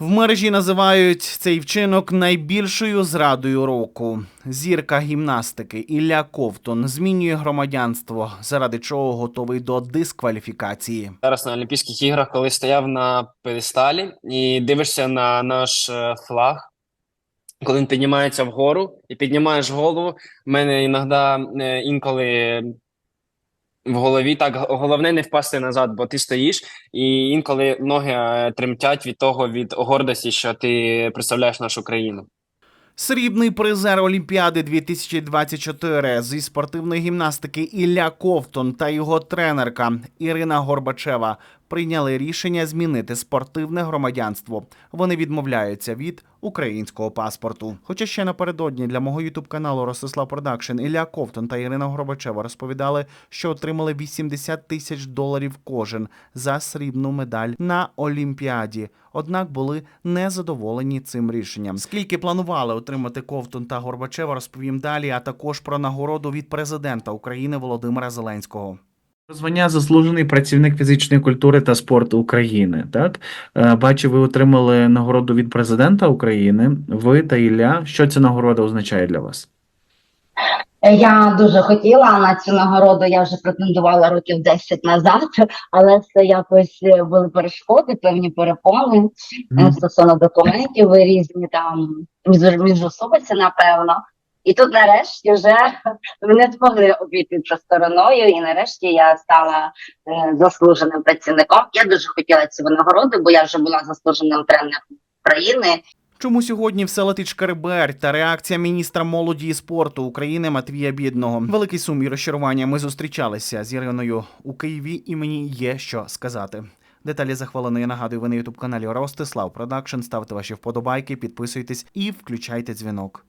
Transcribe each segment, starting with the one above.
В мережі називають цей вчинок найбільшою зрадою року. Зірка гімнастики Ілля Ковтун змінює громадянство, заради чого готовий до дискваліфікації. Зараз на Олімпійських іграх, коли стояв на педесталі і дивишся на наш е, флаг, коли він піднімається вгору і піднімаєш голову, в мене іноді е, інколи в голові так головне не впасти назад, бо ти стоїш, і інколи ноги е, тремтять від того, від гордості, що ти представляєш нашу країну. Срібний призер Олімпіади 2024 зі спортивної гімнастики Ілля Ковтун та його тренерка Ірина Горбачева прийняли рішення змінити спортивне громадянство. Вони відмовляються від українського паспорту. Хоча ще напередодні для мого ютуб каналу Ростислав Продакшн Ілля Ковтун та Ірина Горбачева розповідали, що отримали 80 тисяч доларів кожен за срібну медаль на Олімпіаді. Однак були незадоволені цим рішенням. Скільки планували отримати Ковтун та Горбачева, розповім далі, а також про нагороду від президента України Володимира Зеленського. Звання заслужений працівник фізичної культури та спорту України. Так Е, бачу, ви отримали нагороду від президента України. Ви та Ілля. Що ця нагорода означає для вас? Я дуже хотіла на цю нагороду. Я вже претендувала років 10 назад, але це якось е, були перешкоди, певні перепони е, Мгм. стосовно документів різні там між- міжособиці, напевно. І тут нарешті вже мене змогли обійти це стороною, і нарешті я стала е, заслуженим працівником. Я дуже хотіла цю нагороду, бо я вже була заслуженим тренером країни. Чому сьогодні все летить шкереберть та реакція міністра молоді і спорту України Матвія Бідного? Великий сум і розчарування. Ми зустрічалися з Іриною у Києві, і мені є що сказати. Деталі за хвилину я нагадую, ви на ютуб каналі Ростислав Продакшн. Ставте ваші вподобайки, підписуйтесь і включайте дзвінок.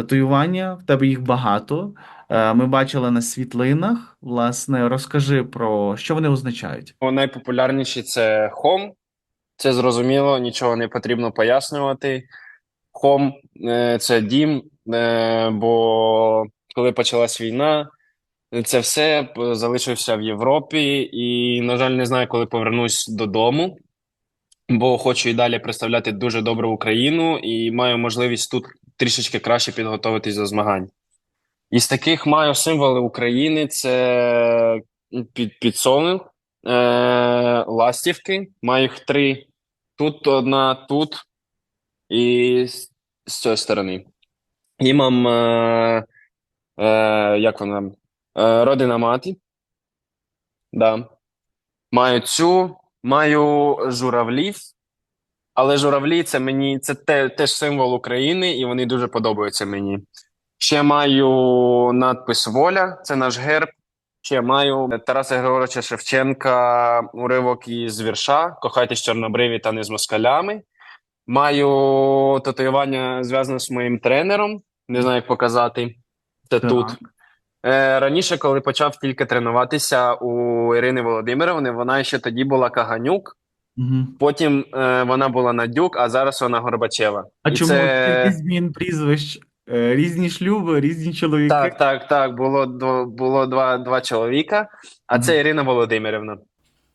Татуювання, в тебе їх багато. Е, Ми бачили на світлинах. Власне, розкажи про що вони означають. Найпопулярніші це Home. Це зрозуміло, нічого не потрібно пояснювати. Home е, це дім, е, бо коли почалась війна, це все залишився в Європі, і, на жаль, не знаю, коли повернусь додому, бо хочу і далі представляти дуже добру Україну і маю можливість тут трішечки краще підготуватись до змагань. Із таких маю символи України: це під, підсолнух, е, ластівки. Маю їх три. Тут одна, тут і з, з цієї сторони. І мам, е, е, як вона? Е, родина мати. Да. Маю цю, маю журавлів. Але журавлі це мені це те, теж символ України, і вони дуже подобаються мені. Ще маю надпис Воля, це наш герб. Ще маю Тараса Григоровича Шевченка, уривок із вірша Кохайтесь чорнобриві та не з москалями. Маю татуювання зв'язане з моїм тренером. Не знаю, як показати. Це Так. тут. Е, раніше, коли почав тільки тренуватися у Ірини Володимировни, вона ще тоді була Каганюк, Угу. потім е, вона була Надюк, а зараз вона Горбачева. А І чому це... стільки змін прізвищ? Е, Різні шлюби, різні чоловіки. Так, так, так. Було, дво- було два, два чоловіка, а це Ірина Володимирівна.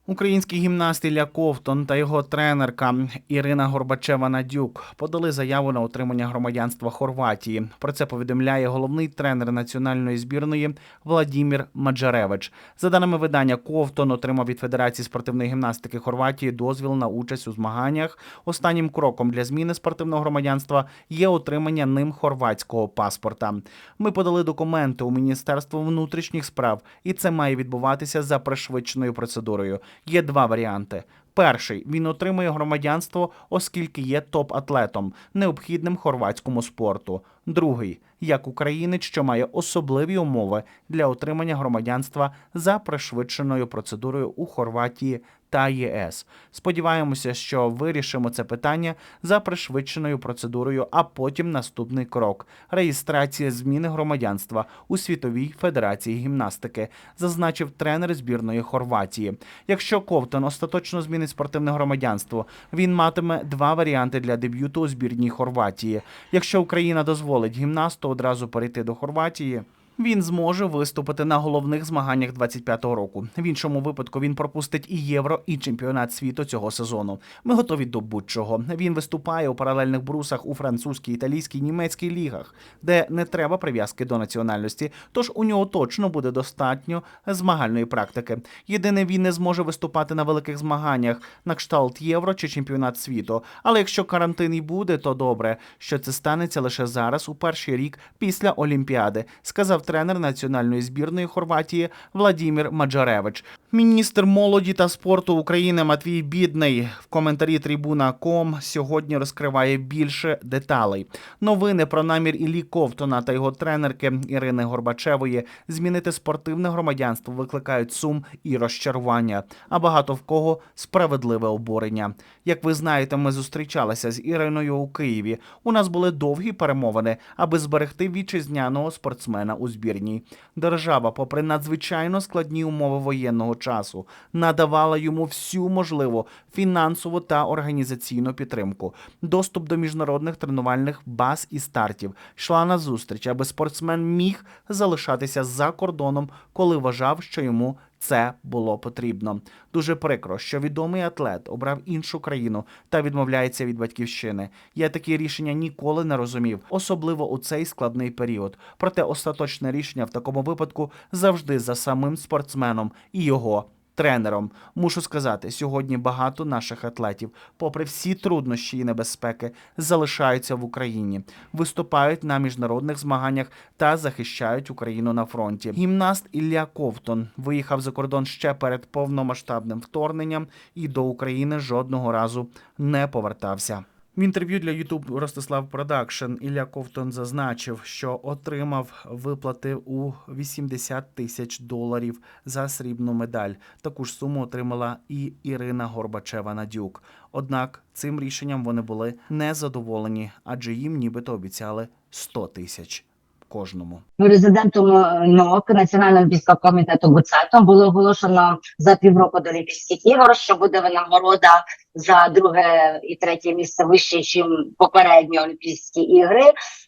Український гімнаст Ілля Ковтон та його тренерка Ірина Горбачева Надюк подали заяву на отримання громадянства Хорватії. Про це повідомляє головний тренер національної збірної Владімір Маджаревич. За даними видання, Ковтон отримав від Федерації спортивної гімнастики Хорватії дозвіл на участь у змаганнях. Останнім кроком для зміни спортивного громадянства є отримання ним хорватського паспорта. Ми подали документи у Міністерство внутрішніх справ, і це має відбуватися за пришвидшеною процедурою. Є два варіанти. Перший він отримує громадянство, оскільки є топ-атлетом, необхідним хорватському спорту. Другий як українець, що має особливі умови для отримання громадянства за пришвидшеною процедурою у Хорватії та ЄС. Сподіваємося, що вирішимо це питання за пришвидшеною процедурою, а потім наступний крок реєстрація зміни громадянства у Світовій Федерації гімнастики, зазначив тренер збірної Хорватії. Якщо Ковтон остаточно змінить спортивне громадянство, він матиме два варіанти для дебюту у збірній Хорватії. Якщо Україна дозволить гімнасту одразу перейти до Хорватії. Він зможе виступити на головних змаганнях 25-го року. В іншому випадку він пропустить і євро, і чемпіонат світу цього сезону. Ми готові до будь-чого. Він виступає у паралельних брусах у французькій, італійській, німецькій лігах, де не треба прив'язки до національності. Тож у нього точно буде достатньо змагальної практики. Єдине, він не зможе виступати на великих змаганнях на кшталт євро чи чемпіонат світу. Але якщо карантин і буде, то добре, що це станеться лише зараз, у перший рік після Олімпіади, сказав тренер національної збірної Хорватії Владімір Маджаревич. Міністр молоді та спорту України Матвій Бідний в коментарі Трибуна.ком сьогодні розкриває більше деталей. Новини про намір Іллі Ковтона та його тренерки Ірини Горбачевої змінити спортивне громадянство викликають сум і розчарування, а багато в кого справедливе обурення. Як ви знаєте, ми зустрічалися з Іриною у Києві. У нас були довгі перемовини, аби зберегти вітчизняного спортсмена у збірній. Держава, попри надзвичайно складні умови воєнного часу, надавала йому всю можливу фінансову та організаційну підтримку, доступ до міжнародних тренувальних баз і стартів, йшла на зустріч, аби спортсмен міг залишатися за кордоном, коли вважав, що йому це було потрібно. Дуже прикро, що відомий атлет обрав іншу країну та відмовляється від батьківщини. Я такі рішення ніколи не розумів, особливо у цей складний період. Проте остаточне рішення в такому випадку завжди за самим спортсменом і його. Тренером мушу сказати, сьогодні багато наших атлетів, попри всі труднощі і небезпеки, залишаються в Україні, виступають на міжнародних змаганнях та захищають Україну на фронті. Гімнаст Ілля Ковтон виїхав за кордон ще перед повномасштабним вторгненням і до України жодного разу не повертався. В інтерв'ю для YouTube Ростислав Продакшн Ілля Ковтон зазначив, що отримав виплати у 80 тисяч доларів за срібну медаль. Таку ж суму отримала і Ірина Горбачева Надюк. Однак цим рішенням вони були незадоволені, адже їм нібито обіцяли 100 тисяч кожному. Президентом е, НОК Національного олімпійського комітету ГУЦЕТом було оголошено за півроку до Олімпійських ігор, що буде винагорода за друге і третє місце вище, ніж попередні Олімпійські ігри.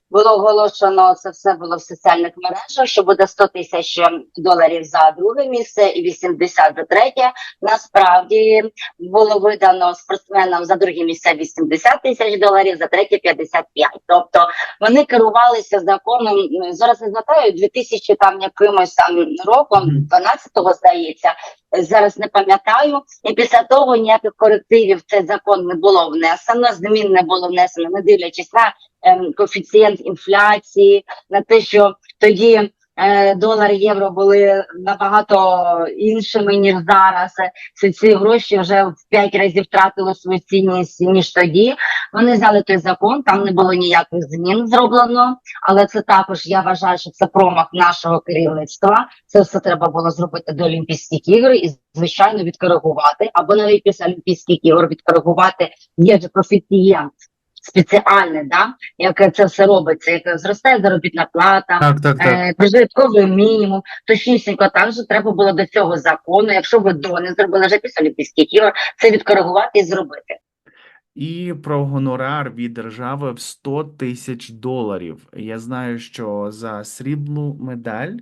Було оголошено це все було в соціальних мережах, що буде 100 тисяч доларів за друге місце і 80 за третє. Насправді було видано спортсменам за друге місце 80 тисяч доларів, за третє 55. Тобто вони керувалися законом. Зараз не згадаю 2000 там якимось там роком, Мгм. 12-го, здається. Зараз не пам'ятаю, і після того ніяких корективів цей закон не було внесено. Змін не було внесено, не дивлячись на ем, коефіцієнт інфляції, на те, що тоді долар євро були набагато іншими ніж зараз. Ці, ці гроші вже в п'ять разів втратили свою цінність ніж тоді. Вони взяли той закон, там не було ніяких змін зроблено, але це також я вважаю, що це промах нашого керівництва. Це все треба було зробити до Олімпійських ігор і звичайно відкоригувати, або навіть після Олімпійських ігор відкоригувати. Є же коефіцієнт спеціальний, да, як це все робиться, як зростає заробітна плата. Так, так, так. Е, прожитковий мінімум, точнісінько так же треба було до цього закону. Якщо ви до не зробили вже після Олімпійських ігор, це відкоригувати і зробити. І про гонорар від держави в 100 тисяч доларів. Я знаю, що за срібну медаль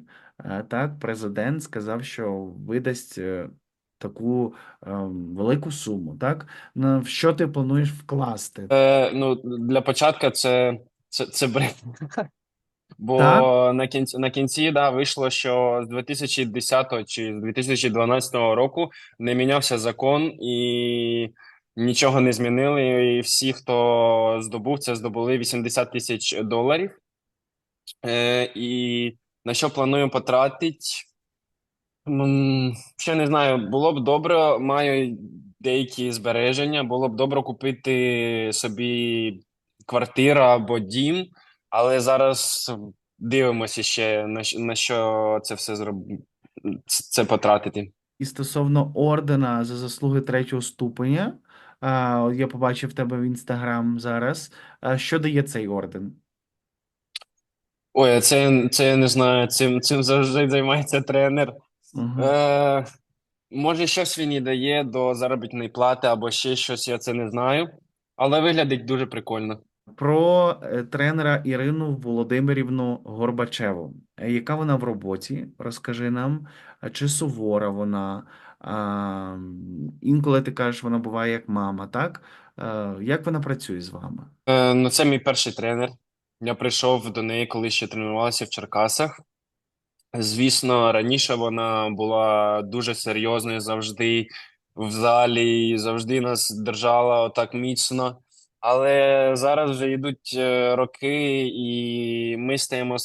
е, так президент сказав, що видасть е, таку ем, велику суму. Так На- в що ти плануєш вкласти? Е, ну, для початку це, це, це бред. Бо Так. на кінці, на кінці да, вийшло, що з 2010 чи з 2012 року не мінявся закон і нічого не змінили. І всі, хто здобув це, здобули 80 тисяч доларів. Е, і на що планую потратити? Ще не знаю, було б добре, маю деякі збереження, було б добре купити собі квартиру або дім, але зараз дивимося ще на, що це все зроб... це потратити. І стосовно ордена за заслуги третього ступеня, я побачив тебе в інстаграм зараз. Що дає цей орден? Ой, це, це я не знаю, цим, цим завжди займається тренер. Е, може, щось він і дає до заробітної плати або ще щось, я це не знаю, але виглядить дуже прикольно. Про е, тренера Ірину Володимирівну Горбачеву. Е, Яка вона в роботі? Розкажи нам, чи сувора вона? А, інколи ти кажеш, вона буває як мама, так? Е, Як вона працює з вами? Е, ну, це мій перший тренер. Я прийшов до неї, коли ще тренувалася в Черкасах. Звісно, раніше вона була дуже серйозною завжди в залі, і завжди нас держала отак міцно. Але зараз вже йдуть е, роки, і ми стаємо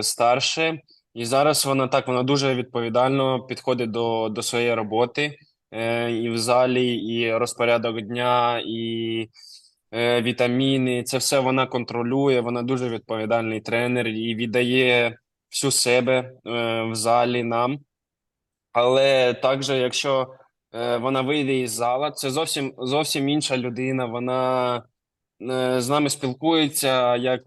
старше. І зараз вона так, вона дуже відповідально підходить до, до своєї роботи е, і в залі, і розпорядок дня, і е, вітаміни. Це все вона контролює. Вона дуже відповідальний тренер і віддає всю себе е, в залі нам. Але також, якщо е, вона вийде із зала, це зовсім зовсім інша людина. Вона е, з нами спілкується як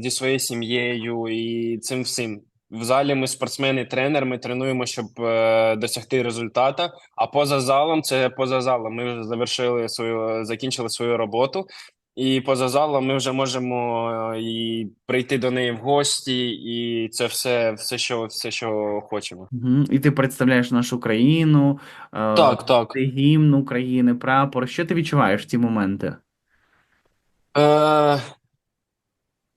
зі своєю сім'єю і цим всім. В залі ми спортсмени, тренер, ми тренуємо, щоб е, досягти результата. А поза залом це поза залом. Ми вже завершили свою, закінчили свою роботу. І поза залом ми вже можемо е, і прийти до неї в гості, і це все, все, що, все, що хочемо. Мгм. І ти представляєш нашу країну, е, Так, так. ти гімн України, прапор. Що ти відчуваєш в ці моменти? Е,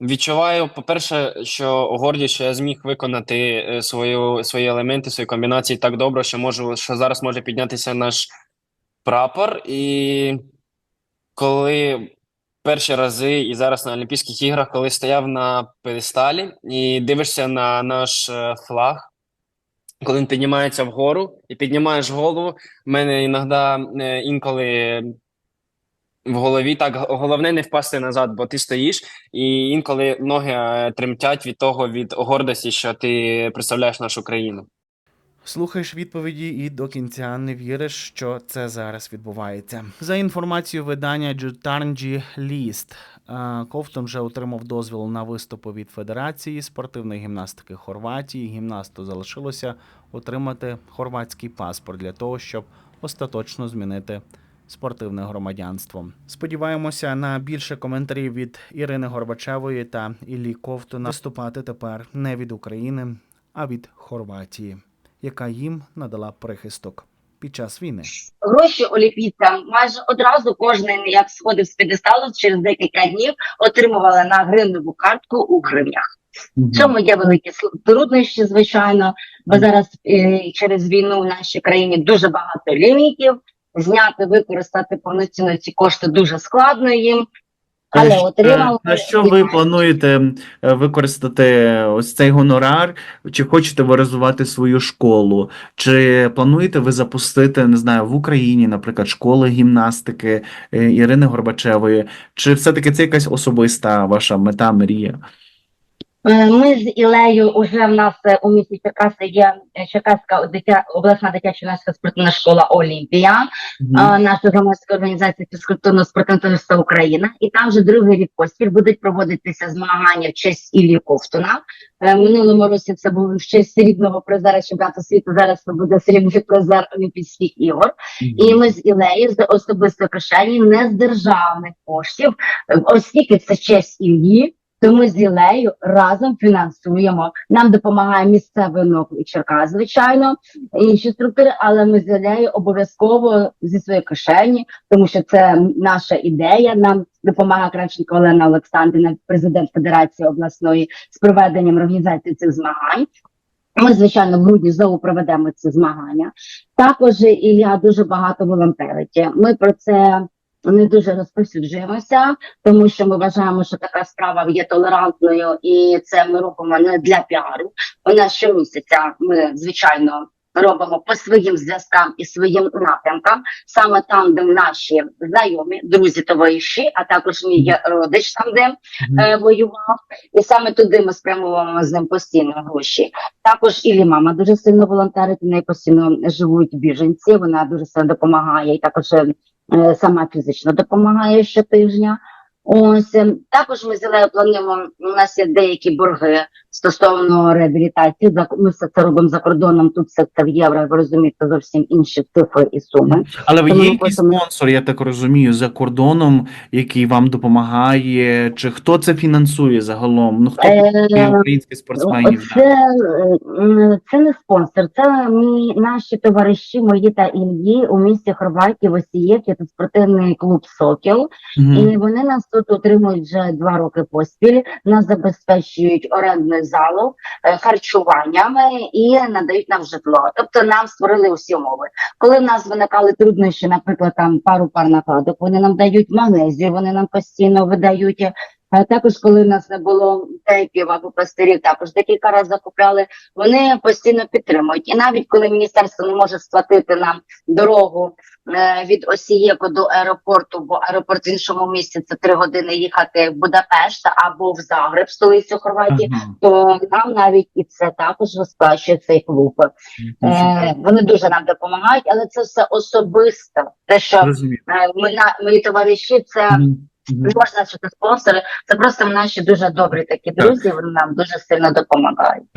відчуваю, по-перше, що гордість, що я зміг виконати е, свою, свої елементи, свої комбінації так добре, що можу, що зараз може піднятися наш прапор. І коли перші рази, і зараз на Олімпійських іграх, коли стояв на п'єдесталі і дивишся на наш е, флаг, коли він піднімається вгору і піднімаєш голову, в мене іноді е, інколи в голові так головне не впасти назад, бо ти стоїш, і інколи ноги е, тремтять від того, від гордості, що ти представляєш нашу країну. Слухаєш відповіді і до кінця не віриш, що це зараз відбувається. За інформацією видання Jutarnji List, е, Ковтон вже отримав дозвіл на виступи від Федерації спортивної гімнастики Хорватії. Гімнасту залишилося отримати хорватський паспорт для того, щоб остаточно змінити спортивне громадянство. Сподіваємося на більше коментарів від Ірини Горбачевої та Іллі Ковтона виступати тепер не від України, а від Хорватії яка їм надала прихисток під час війни. Гроші олімпійцям майже одразу кожен, як сходив з п'єдесталу, через декілька днів отримували на гривневу картку у гривнях. В цьому є великі труднощі, звичайно, бо зараз е, через війну в нашій країні дуже багато лімітів. Зняти, використати повноцінно ці кошти дуже складно їм. Але отримали. На що ви плануєте е, використати ось цей гонорар? Чи хочете ви розвивати свою школу? Чи плануєте ви запустити, не знаю, в Україні, наприклад, школи гімнастики е, Ірини Горбачевої? Чи все-таки це якась особиста ваша мета, мрія? Е, Ми з Ілею уже в нас е, у місті Черкаси є е, Черкаська дитя, обласна дитяча юнацька спортивна школа Олімпія. а, наша громадська організація фізкультурно спортивного товариства Україна, і там вже другий рік поспіль будуть проводитися змагання в честь Іллі Ковтуна. Минулому році це був в честь срібного призера чемпіонату світу. Зараз це буде срібний призер Олімпійських ігор. І ми з Ілею з особистої кишені, не з державних коштів, оскільки це честь Іллі. То ми з Ілею разом фінансуємо. Нам допомагає місцевий НОК Черкас, звичайно, інші структури, але ми з Ілею обов'язково зі своєї кишені, тому що це наша ідея. Нам допомагає Кравченко Олена Олександрівна, президент Федерації обласної, з проведенням організації цих змагань. Ми, звичайно, в грудні знову проведемо ці змагання. Також Ілля дуже багато волонтерить. Ми про це не дуже розповсюджуємося, тому що ми вважаємо, що така справа є толерантною, і це ми робимо не для піару. У нас щомісяця ми, звичайно, робимо по своїм зв'язкам і своїм напрямкам, саме там, де наші знайомі, друзі товариші, а також мій родич там, де е, воював, і саме туди ми спрямовуємо з ним постійно гроші. Також Ілі мама дуже сильно волонтерить, в неї постійно живуть біженці. Вона дуже сильно допомагає, і також е, сама фізично допомагає щотижня. Ось ем, також ми з плануємо. У нас є деякі борги стосовно реабілітації. Ми все це робимо за кордоном. Тут все це в євро. Ви розумієте зовсім інші цифри і суми. Але ви Тому є якийсь спонсор, я так розумію, за кордоном, який вам допомагає, чи хто це фінансує загалом? Ну хто Е, підтримує спортсменів? Це, е, це не спонсор, це мій, наші товариші, мої та Ільї у місті Хорватії в Осієвці, це спортивний клуб Сокіл. І вони нас тут отримують вже два роки поспіль. Нас забезпечують орендною залу, е, харчуваннями і надають нам житло. Тобто нам створили усі умови. Коли в нас виникали труднощі, наприклад, там пару пар накладок, вони нам дають магнезію, вони нам постійно видають. А також, коли в нас не було тейпів або пластирів, також декілька разів закупляли. Вони постійно підтримують. І навіть коли міністерство не може сплатити нам дорогу е, від Осієко до аеропорту, бо аеропорт в іншому місці це три години їхати в Будапешт або в Загреб, столицю Хорватії, Ага. то нам навіть і це також розплачує цей клуб. Е, вони дуже нам допомагають, але це все особисто. Те, що Розумію. е, ми на мої товариші, це Не можна сказати спонсори. Це просто наші дуже добрі такі друзі. Вони нам дуже сильно допомагають.